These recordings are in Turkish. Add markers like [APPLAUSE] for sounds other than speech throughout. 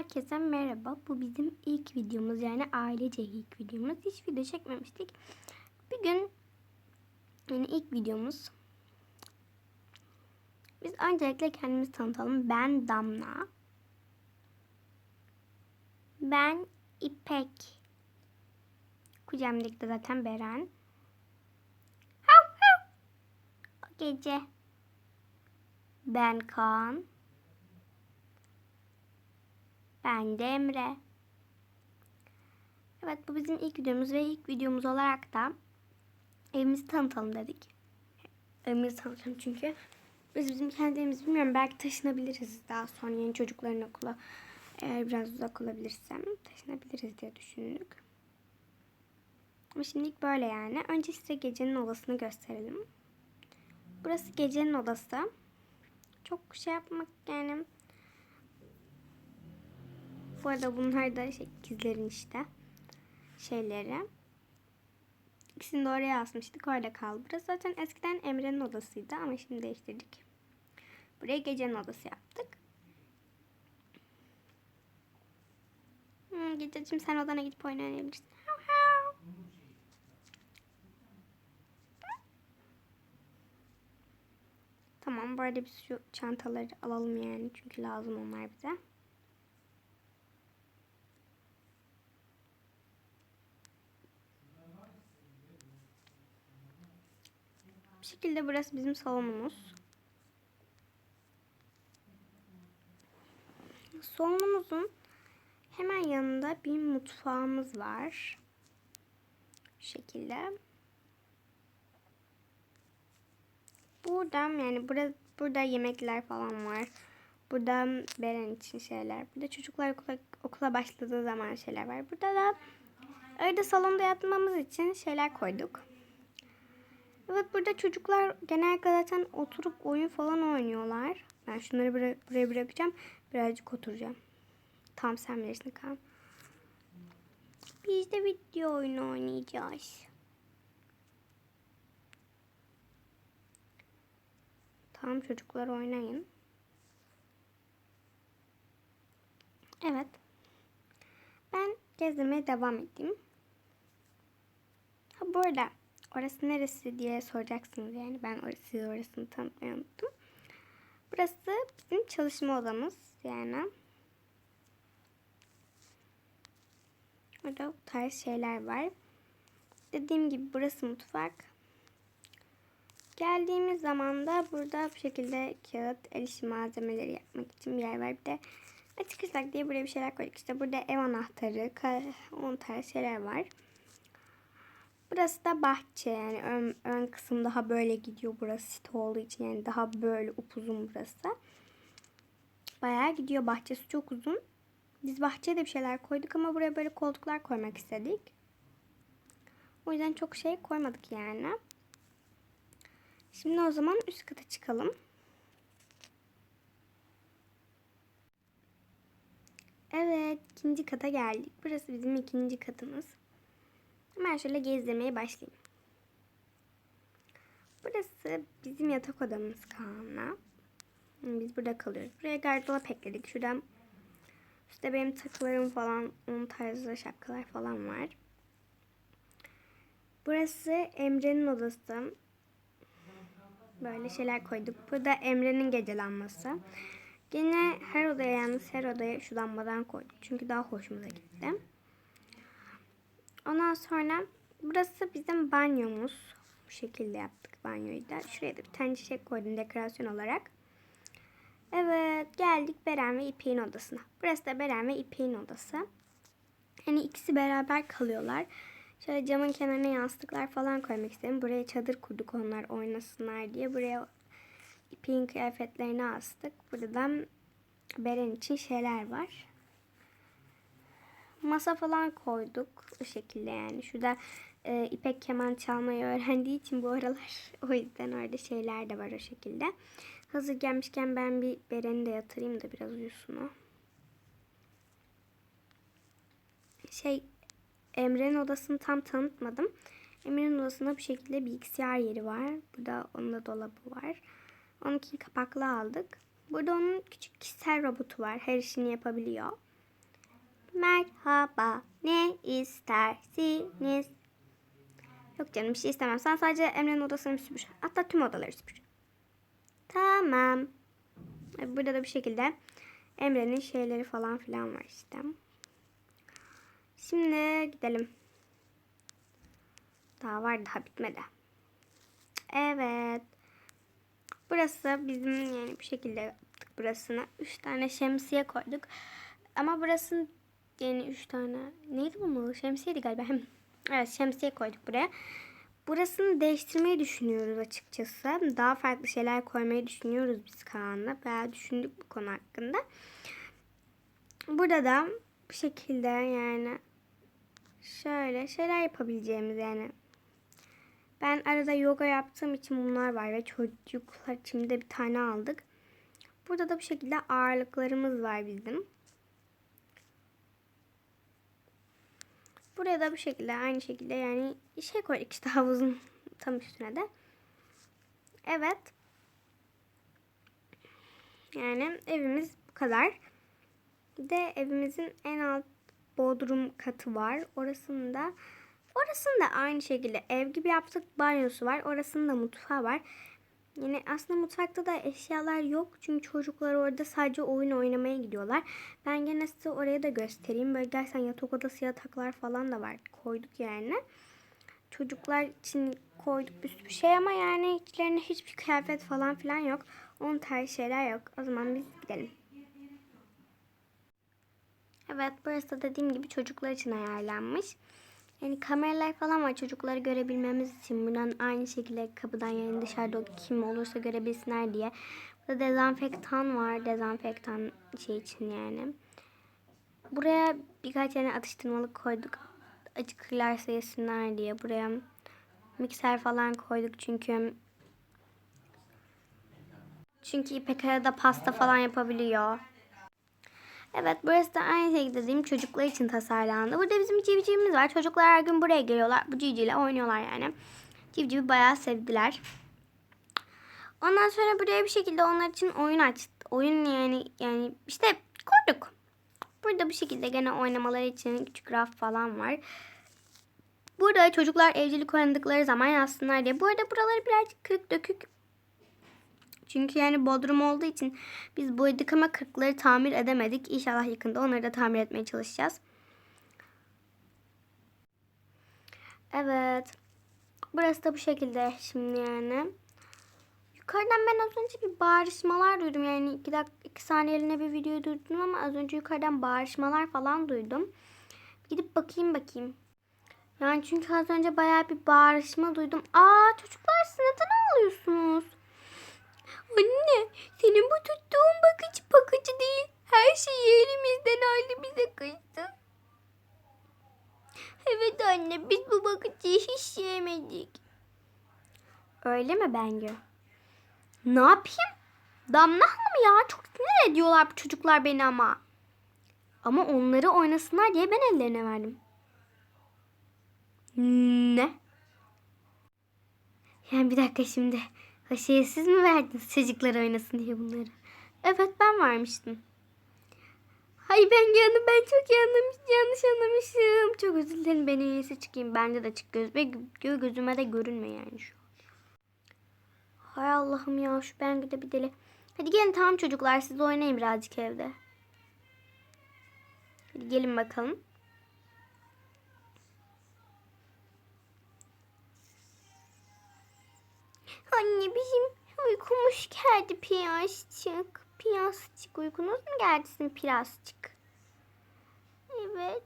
Herkese merhaba. Bu bizim ilk videomuz yani ailece ilk videomuz. Hiç video çekmemiştik. Bir gün yani ilk videomuz. Biz öncelikle kendimizi tanıtalım. Ben Damla. Ben İpek. Kucağımdaki de zaten Beren. Hav hav. O gece. Ben Kaan. Ben de Emre. Evet bu bizim ilk videomuz ve ilk videomuz olarak da evimizi tanıtalım dedik. Evimizi tanıtalım çünkü biz bizim kendi evimizi bilmiyorum belki taşınabiliriz daha sonra yeni çocukların okula eğer biraz uzak olabilirsem taşınabiliriz diye düşündük. Ama şimdilik böyle yani. Önce size gecenin odasını gösterelim. Burası gecenin odası. Çok şey yapmak yani bu arada bunlar da şey, ikizlerin işte şeyleri. İkisini de oraya asmıştık. Orada kaldı. Burası zaten eskiden Emre'nin odasıydı ama şimdi değiştirdik. Buraya gecenin odası yaptık. Hmm, gececiğim sen odana gidip oynayabilirsin. Tamam bu arada biz şu çantaları alalım yani çünkü lazım onlar bize. Şekilde burası bizim salonumuz. Salonumuzun hemen yanında bir mutfağımız var. Bu şekilde. Buradan yani burada, burada yemekler falan var. Burada Beren için şeyler. Burada çocuklar okula, okula başladığı zaman şeyler var. Burada da arada salonda yatmamız için şeyler koyduk. Evet burada çocuklar genellikle zaten oturup oyun falan oynuyorlar. Ben şunları bura- buraya bırakacağım. Birazcık oturacağım. Tam sen bilirsin Kaan. Biz de video oyunu oynayacağız. Tamam çocuklar oynayın. Evet. Ben gezmeye devam edeyim. Ha bu arada orası neresi diye soracaksınız yani ben size orasını tanıtmayı. Burası bizim çalışma odamız yani. Burada bu tarz şeyler var. Dediğim gibi burası mutfak. Geldiğimiz zaman da burada bu şekilde kağıt, el işi malzemeleri yapmak için bir yer var. Bir de açık diye buraya bir şeyler koyduk. İşte burada ev anahtarı, ka- on tarz şeyler var. Burası da bahçe yani ön, ön kısım daha böyle gidiyor burası site olduğu için yani daha böyle upuzun burası. Bayağı gidiyor bahçesi çok uzun. Biz bahçeye de bir şeyler koyduk ama buraya böyle koltuklar koymak istedik. O yüzden çok şey koymadık yani. Şimdi o zaman üst kata çıkalım. Evet, ikinci kata geldik. Burası bizim ikinci katımız. Hemen şöyle gezdirmeye başlayayım. Burası bizim yatak odamız Kaan'la. Biz burada kalıyoruz. Buraya gardırop ekledik. Şuradan işte benim takılarım falan, onun tarzı şapkalar falan var. Burası Emre'nin odası. Böyle şeyler koyduk. Burada Emre'nin gece lambası. Yine her odaya yalnız her odaya şu lambadan koyduk. Çünkü daha hoşumuza gitti. Ondan sonra burası bizim banyomuz. Bu şekilde yaptık banyoyu da. Şuraya da bir tane çiçek koydum dekorasyon olarak. Evet geldik Beren ve İpek'in odasına. Burası da Beren ve İpek'in odası. Hani ikisi beraber kalıyorlar. Şöyle camın kenarına yastıklar falan koymak istedim. Buraya çadır kurduk onlar oynasınlar diye. Buraya İpek'in kıyafetlerini astık. Buradan Beren için şeyler var. Masa falan koyduk. O şekilde yani. Şurada e, İpek keman çalmayı öğrendiği için bu aralar [LAUGHS] o yüzden orada şeyler de var o şekilde. Hazır gelmişken ben bir Beren'i de yatırayım da biraz uyusun o. Şey Emre'nin odasını tam tanıtmadım. Emre'nin odasında bu şekilde bilgisayar yeri var. Burada onun da dolabı var. Onunkini kapaklı aldık. Burada onun küçük kişisel robotu var. Her işini yapabiliyor. Merhaba. Ne istersiniz? Yok canım bir şey istemem. Sen sadece Emre'nin odasını süpür. Hatta tüm odaları süpür. Tamam. Burada da bir şekilde Emre'nin şeyleri falan filan var işte. Şimdi gidelim. Daha var daha bitmedi. Evet. Burası bizim yani bir şekilde yaptık burasını. Üç tane şemsiye koyduk. Ama burası yani üç tane neydi bu mu? Şemsiyeydi galiba. Hem. Evet şemsiye koyduk buraya. Burasını değiştirmeyi düşünüyoruz açıkçası. Daha farklı şeyler koymayı düşünüyoruz biz Kaan'la. Bayağı düşündük bu konu hakkında. Burada da bu şekilde yani şöyle şeyler yapabileceğimiz yani ben arada yoga yaptığım için bunlar var ve çocuklar için de bir tane aldık. Burada da bu şekilde ağırlıklarımız var bizim. Buraya da bu şekilde aynı şekilde yani şey koyduk işte [LAUGHS] havuzun tam üstüne de. Evet. Yani evimiz bu kadar. Bir de evimizin en alt bodrum katı var. Orasında orasında aynı şekilde ev gibi yaptık. Banyosu var. Orasında mutfağı var. Yani aslında mutfakta da eşyalar yok. Çünkü çocuklar orada sadece oyun oynamaya gidiyorlar. Ben gene size oraya da göstereyim. Böyle gerçekten yatak odası yataklar falan da var. Koyduk yani. Çocuklar için koyduk bir sürü şey ama yani içlerinde hiçbir kıyafet falan filan yok. Onun tarz şeyler yok. O zaman biz gidelim. Evet burası da dediğim gibi çocuklar için ayarlanmış. Yani kameralar falan var çocukları görebilmemiz için. Buradan aynı şekilde kapıdan yani dışarıda kim olursa görebilsinler diye. Burada dezenfektan var. Dezenfektan şey için yani. Buraya birkaç tane atıştırmalık koyduk. Acıkırlarsa yesinler diye. Buraya mikser falan koyduk çünkü çünkü İpek arada pasta falan yapabiliyor. Evet burası da aynı şekilde dediğim çocuklar için tasarlandı. Burada bizim civcivimiz var. Çocuklar her gün buraya geliyorlar. Bu civcivle oynuyorlar yani. Civcivi bayağı sevdiler. Ondan sonra buraya bir şekilde onlar için oyun açtı. Oyun yani yani işte koyduk. Burada bir şekilde gene oynamaları için küçük raf falan var. Burada çocuklar evcilik oynadıkları zaman yazsınlar diye. Bu arada buraları birazcık kırık dökük çünkü yani bodrum olduğu için biz boyadık ama kırıkları tamir edemedik. İnşallah yakında onları da tamir etmeye çalışacağız. Evet. Burası da bu şekilde şimdi yani. Yukarıdan ben az önce bir bağırışmalar duydum. Yani iki, dakika, iki saniyeliğine bir video duydum ama az önce yukarıdan bağırışmalar falan duydum. Gidip bakayım bakayım. Yani çünkü az önce bayağı bir bağırışma duydum. Aa çocuklar siz neden ağlıyorsunuz? Anne senin bu tuttuğun bakıcı bakıcı değil. Her şeyi elimizden aldı bize kızdı. Evet anne biz bu bakıcıyı hiç sevmedik. Öyle mi Bengü? Ne yapayım? Damla Hanım ya çok sinir ediyorlar bu çocuklar beni ama. Ama onları oynasınlar diye ben ellerine verdim. Ne? Yani bir dakika şimdi. Haşeye siz mi verdiniz çocuklar oynasın diye bunları? Evet ben vermiştim. Hay ben yandım ben çok yanlış yanlış anlamışım. Çok özür dilerim ben en iyisi çıkayım. Bende de çık göz ve gö gözüme de görünme yani şu. Hay Allah'ım ya şu ben de bir deli. Hadi gelin tamam çocuklar siz oynayın birazcık evde. Hadi gelin bakalım. Anne bizim uykumuz geldi piyasçık. Piyasçık uykunuz mu geldi sizin piyasçık? Evet.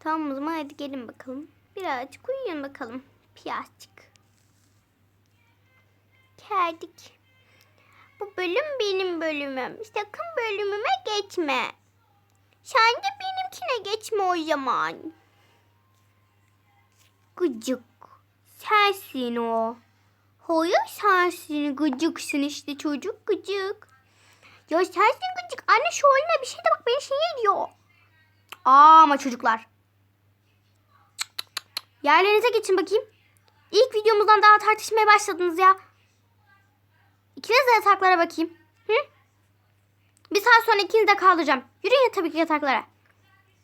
Tamam o zaman hadi gelin bakalım. Birazcık uyuyun bakalım. Piyasçık. Geldik. Bu bölüm benim bölümüm. Sakın bölümüme geçme. Sen de benimkine geçme o zaman. Gıcık. Sensin o. Hayır sensin gıcıksın işte çocuk gıcık. Ya sensin gıcık. Anne şu oyuna bir şey de bak beni şey ediyor. Aa ama çocuklar. Yerlerinize geçin bakayım. İlk videomuzdan daha tartışmaya başladınız ya. İkiniz de yataklara bakayım. Hı? Bir saat sonra ikinizi de kaldıracağım. Yürüyün tabii ki yataklara.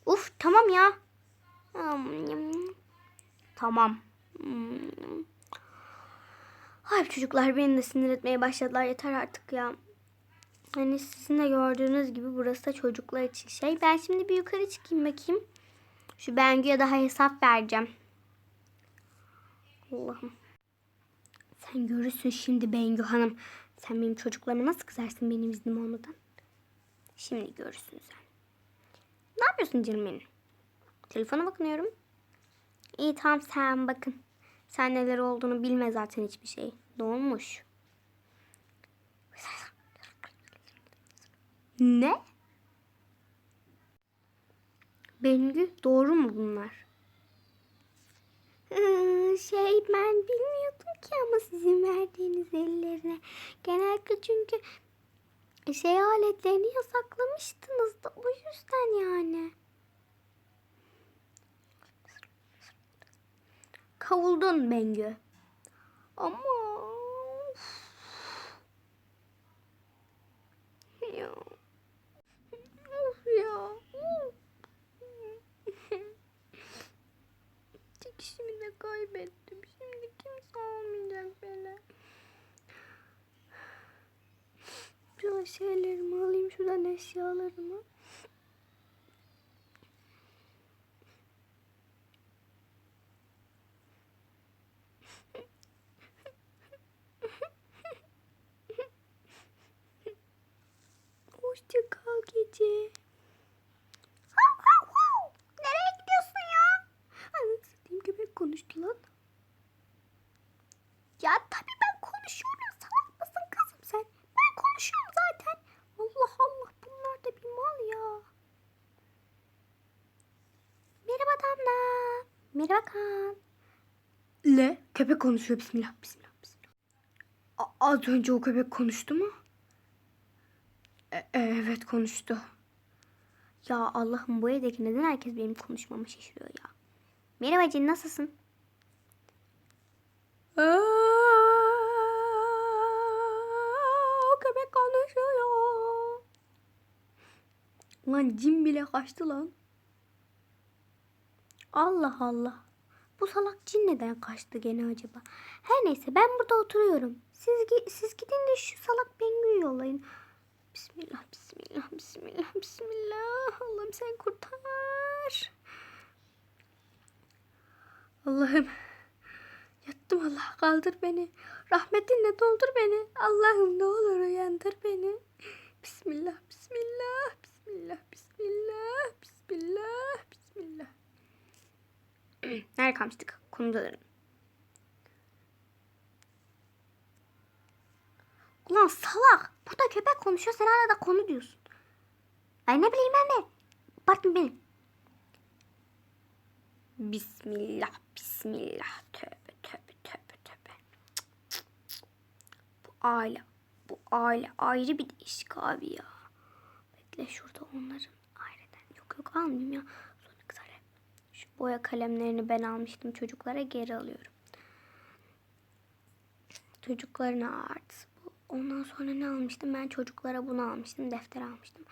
Uf tamam ya. Tamam. Ay çocuklar beni de sinir etmeye başladılar. Yeter artık ya. Hani sizin de gördüğünüz gibi burası da çocuklar için şey. Ben şimdi bir yukarı çıkayım bakayım. Şu Bengü'ye daha hesap vereceğim. Allah'ım. Sen görürsün şimdi Bengü Hanım. Sen benim çocuklarıma nasıl kızarsın benim iznim olmadan? Şimdi görürsün sen. Ne yapıyorsun canım benim? Telefona bakınıyorum. İyi tamam sen bakın. Sen neler olduğunu bilme zaten hiçbir şey. Ne olmuş? Ne? Bengü doğru mu bunlar? Şey ben bilmiyordum ki ama sizin verdiğiniz ellerine. Genellikle çünkü şey aletlerini yasaklamıştınız da o yüzden yani. Kavuldun Bengü. Ama ya. Of ya. Çekişimi de kaybettim. Şimdi kimse almayacak beni. Şuradan şeylerimi alayım. Şuradan eşyalarımı. Gece. Nereye gidiyorsun ya? Anasını köpek konuştu lan. Ya tabii ben konuşuyorum. Salak mısın kızım sen? Ben konuşuyorum zaten. Allah Allah bunlar da bir mal ya. Merhaba Damla. Merhaba Kaan. Le? Köpek konuşuyor. Bismillah, bismillah, bismillah. A- az önce o köpek konuştu mu? E- evet konuştu. Ya Allah'ım bu evdeki neden herkes benim konuşmamı şaşırıyor ya. Merhaba Cin nasılsın? Aa, köpek konuşuyor. Lan cin bile kaçtı lan. Allah Allah. Bu salak cin neden kaçtı gene acaba? Her neyse ben burada oturuyorum. Siz, siz gidin de şu salak Bengü'yü yollayın. Bismillah, bismillah, bismillah, bismillah. Allah'ım sen kurtar. Allah'ım. Yattım Allah kaldır beni. Rahmetinle doldur beni. Allah'ım ne olur uyandır beni. Bismillah, bismillah, bismillah, bismillah, bismillah, bismillah. [CLEARS THROAT] Nerede kalmıştık? Konuda Ulan salak. Burada köpek konuşuyor. Sen hala da konu diyorsun. Ay ne bileyim ben de. Batma beni. Bismillah, bismillah. Tövbe, tövbe, tövbe, tövbe. Bu aile, bu aile ayrı bir değişik abi ya. Bekle şurada onların aileden. Yok yok almayayım ya. Sonra kızar. Şu boya kalemlerini ben almıştım çocuklara geri alıyorum. Çocuklarına artı bu. Ondan sonra ne almıştım? Ben çocuklara bunu almıştım. Defter almıştım.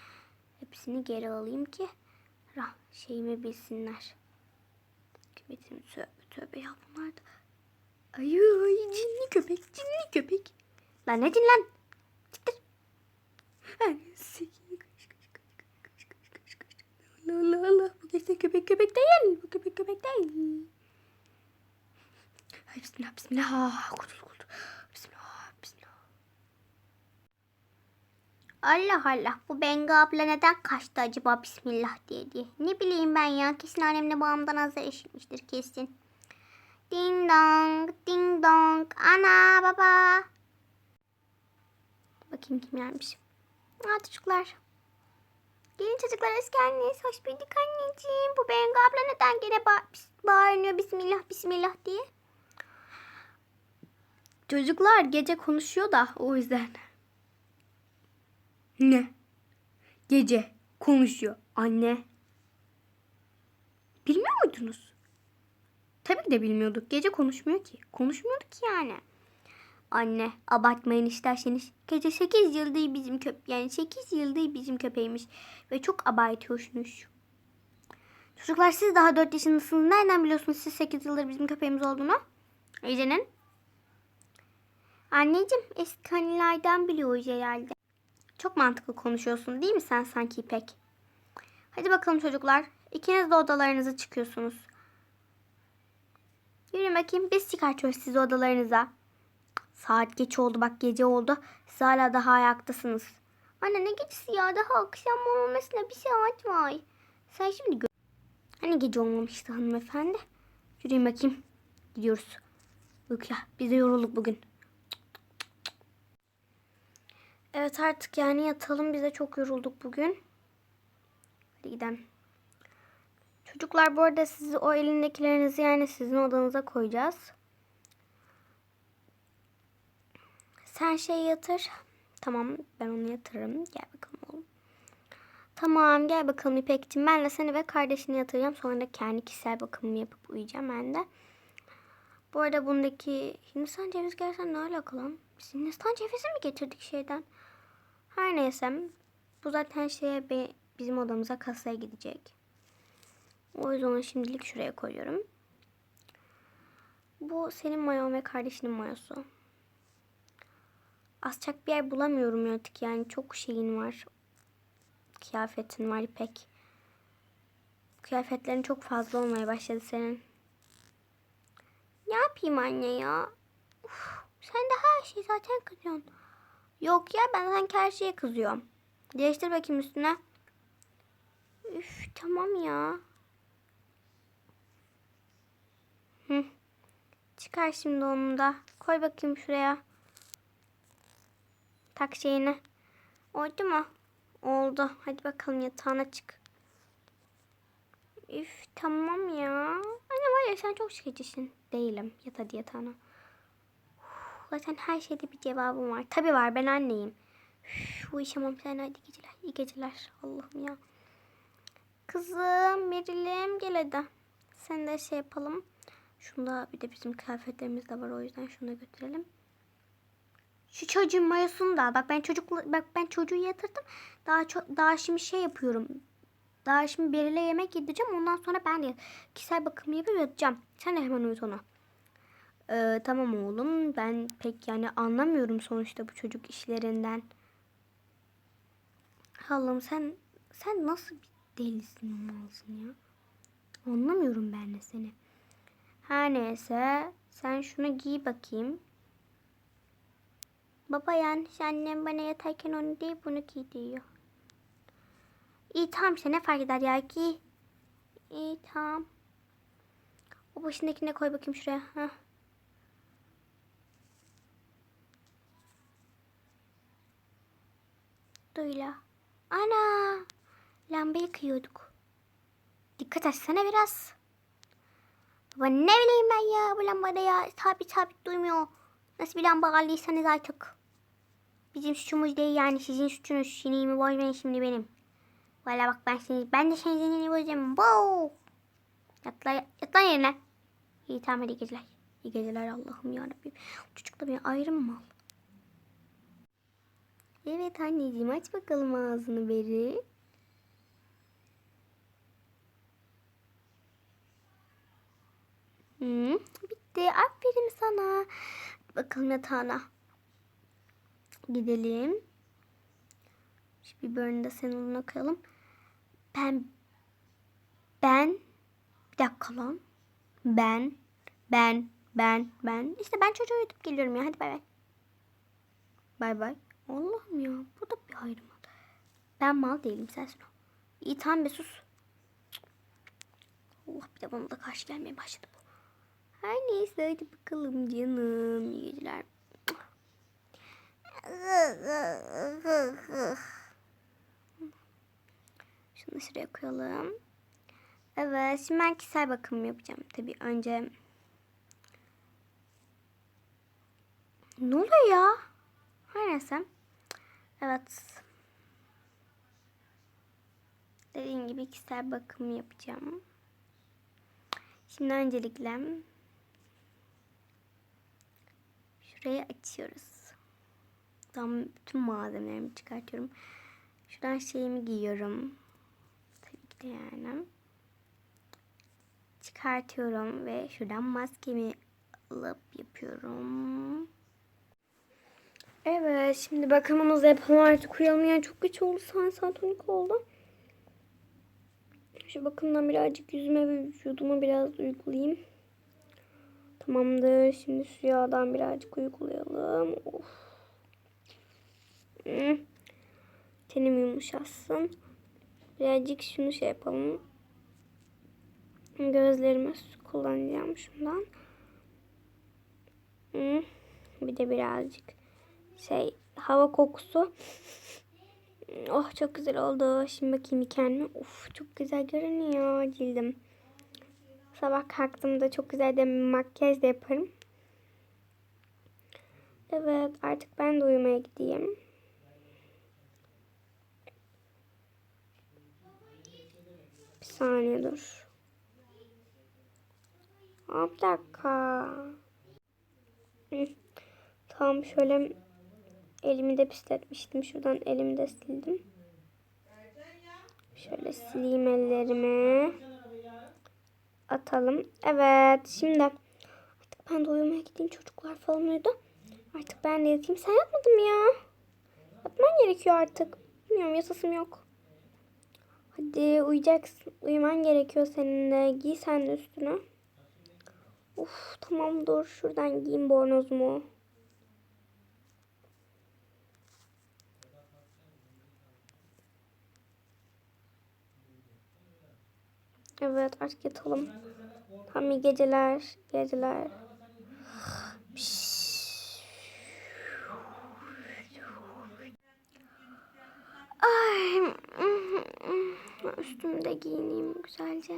Hepsini geri alayım ki rah şeyimi bilsinler. Köpeğim tövbe tövbe ya bunlar da. Ay, ay cinli köpek cinli köpek. Lan ne cin lan? Kaç. Allah Allah Allah. Bu kesin köpek köpek değil. Bu köpek köpek değil. Ay bismillah bismillah. Kurtul kurtul. Bismillah bismillah. Allah Allah bu Bengi abla neden kaçtı acaba bismillah diye diye. Ne bileyim ben ya kesin annemle babamdan azar işitmiştir kesin. Ding dong ding dong ana baba. Bakayım kim gelmiş. Aa çocuklar. Gelin çocuklar hoş geldiniz. Hoş bulduk anneciğim. Bu Bengi abla neden gene ba- bağırıyor bismillah bismillah diye. Çocuklar gece konuşuyor da o yüzden. Ne? Gece konuşuyor anne. Bilmiyor muydunuz? Tabii de bilmiyorduk. Gece konuşmuyor ki. Konuşmuyorduk ki yani. Anne abartmayın isterseniz. Gece 8 yıldır bizim köp yani 8 yıldır bizim köpeğimiz ve çok abartıyorsunuz. Çocuklar siz daha 4 yaşındasınız. Nereden biliyorsunuz siz 8 yıldır bizim köpeğimiz olduğunu? Ece'nin. Anneciğim eski hanilerden biliyoruz herhalde. Çok mantıklı konuşuyorsun değil mi sen sanki İpek? Hadi bakalım çocuklar. İkiniz de odalarınıza çıkıyorsunuz. Yürüyün bakayım biz çıkartıyoruz sizi odalarınıza. Saat geç oldu bak gece oldu. Siz hala daha ayaktasınız. Anne ne gecesi ya daha akşam olmasına bir saat var. Sen şimdi gör. Hani gece olmamıştı hanımefendi. Yürüyün bakayım. Gidiyoruz. Uykuya biz de yorulduk bugün. Evet artık yani yatalım. Biz de çok yorulduk bugün. Hadi gidelim. Çocuklar bu arada sizi o elindekilerinizi yani sizin odanıza koyacağız. Sen şey yatır. Tamam ben onu yatırırım. Gel bakalım oğlum. Tamam gel bakalım İpek'ciğim. Ben de seni ve kardeşini yatıracağım. Sonra da kendi kişisel bakımımı yapıp uyuyacağım ben de. Bu arada bundaki Hindistan ceviz gerçekten ne alakalı lan? Biz Hindistan cevizi mi getirdik şeyden? Her neyse. Bu zaten şeye bizim odamıza kasaya gidecek. O yüzden onu şimdilik şuraya koyuyorum. Bu senin mayon ve kardeşinin mayosu. Asacak bir yer bulamıyorum artık yani çok şeyin var. Kıyafetin var İpek. Kıyafetlerin çok fazla olmaya başladı senin. Ne yapayım anne ya? Uf, sen de her şeyi zaten kızıyorsun. Yok ya ben sanki her şeye kızıyorum. Değiştir bakayım üstüne. Üf tamam ya. Hı. Çıkar şimdi onu da. Koy bakayım şuraya. Tak şeyini. Oldu mu? Oldu. Hadi bakalım yatağına çık. Üf tamam ya. Anne var ya sen çok sıkıcısın. Değilim. Yat hadi yatağına. Zaten her şeyde bir cevabım var. Tabii var ben anneyim. Üf, uyuşamam sen hadi geceler. İyi geceler. Allah'ım ya. Kızım Merilim gel hadi. Sen de şey yapalım. Şunda bir de bizim kıyafetlerimiz de var o yüzden şunu da götürelim. Şu çocuğun mayosunu da. Bak ben çocukla bak ben çocuğu yatırdım. Daha çok daha şimdi şey yapıyorum. Daha şimdi Beril'e yemek yedireceğim. Ondan sonra ben de kişisel bakım yapıp yatacağım. Sen de hemen uyut onu. Ee, tamam oğlum. Ben pek yani anlamıyorum sonuçta bu çocuk işlerinden. Allah'ım sen sen nasıl bir delisin malsın ya. Anlamıyorum ben de seni. Her neyse sen şunu giy bakayım. Baba yanlış annem bana yatarken onu değil bunu giydiriyor. İyi tamam işte ne fark eder ya ki. İyi tamam. O başındakine koy bakayım şuraya. Heh. Duyla. Ana. Lambayı kıyıyorduk. Dikkat etsene biraz. Baba ne bileyim ben ya bu lambada ya sabit sabit duymuyor. Nasıl bir lamba aldıysanız artık. Bizim suçumuz değil yani sizin suçunuz. Sinirimi bozmayın şimdi benim. Valla bak ben seni, ben de senin sinirini bozacağım. Wow. Yat lan, yerine. İyi tamam hadi geceler. İyi geceler Allah'ım yarabbim. Çocuk da beni ayrı mı? Evet anneciğim aç bakalım ağzını beri. Hı, bitti. Aferin sana. Bakalım yatağına. Gidelim. Şu biberini de senin önüne koyalım. Ben ben bir dakika lan. Ben ben ben ben işte ben çocuğu uyutup geliyorum ya. Hadi bay bay. Bay bay. Allah'ım ya. Bu da bir ayrım. Ben mal değilim sensin o. İyi tamam be sus. Allah bir de bana da karşı gelmeye başladı bu. Her neyse hadi bakalım canım. İyi geceler. Şunu şuraya koyalım. Evet şimdi ben kişisel bakım yapacağım. Tabii önce... Ne oluyor ya? Her neyse. Evet. Dediğim gibi kişisel bakım yapacağım. Şimdi öncelikle şurayı açıyoruz. Tam bütün malzemelerimi çıkartıyorum. Şuradan şeyimi giyiyorum. Tabii ki de yani. çıkartıyorum ve şuradan maskemi alıp yapıyorum. Evet şimdi bakımımızı yapalım artık uyuyalım yani çok geç oldu saat saat 12 oldu. Şu bakımdan birazcık yüzüme ve vücuduma biraz uygulayayım. Tamamdır. Şimdi şu yağdan birazcık uygulayalım. Of. Hmm. Tenim yumuşasın. Birazcık şunu şey yapalım. Gözlerime su kullanacağım şundan. Hmm. Bir de birazcık şey hava kokusu. Oh çok güzel oldu. Şimdi bakayım kendime. Uf çok güzel görünüyor cildim. Sabah kalktığımda çok güzel de makyaj da yaparım. Evet artık ben de uyumaya gideyim. Bir saniye dur. Bir dakika. Tamam şöyle elimi de pisletmiştim. Şuradan elimi de sildim. Şöyle sileyim ellerimi. Atalım. Evet şimdi artık ben de uyumaya gideyim. Çocuklar falan uyudu. Artık ben de yatayım. Sen yatmadın mı ya? Yatman gerekiyor artık. Bilmiyorum yatasım yok. Hadi uyuyacaksın. Uyuman gerekiyor senin de. Giy sen de üstünü. Uf tamam dur. Şuradan giyeyim bornozumu. Evet artık yatalım. Tam iyi geceler. Geceler. Ay. Üstümü de giyineyim güzelce.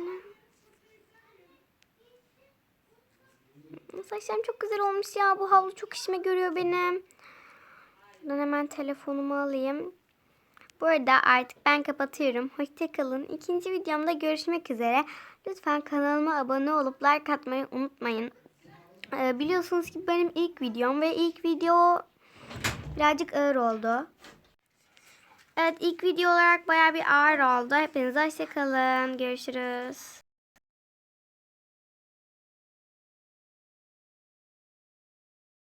Saçlarım çok güzel olmuş ya. Bu havlu çok işime görüyor benim. Buradan hemen telefonumu alayım. Bu arada artık ben kapatıyorum. Hoşçakalın. İkinci videomda görüşmek üzere. Lütfen kanalıma abone olup like atmayı unutmayın. Ee, biliyorsunuz ki benim ilk videom ve ilk video birazcık ağır oldu. Evet ilk video olarak baya bir ağır oldu. Hepinize hoşçakalın. Görüşürüz.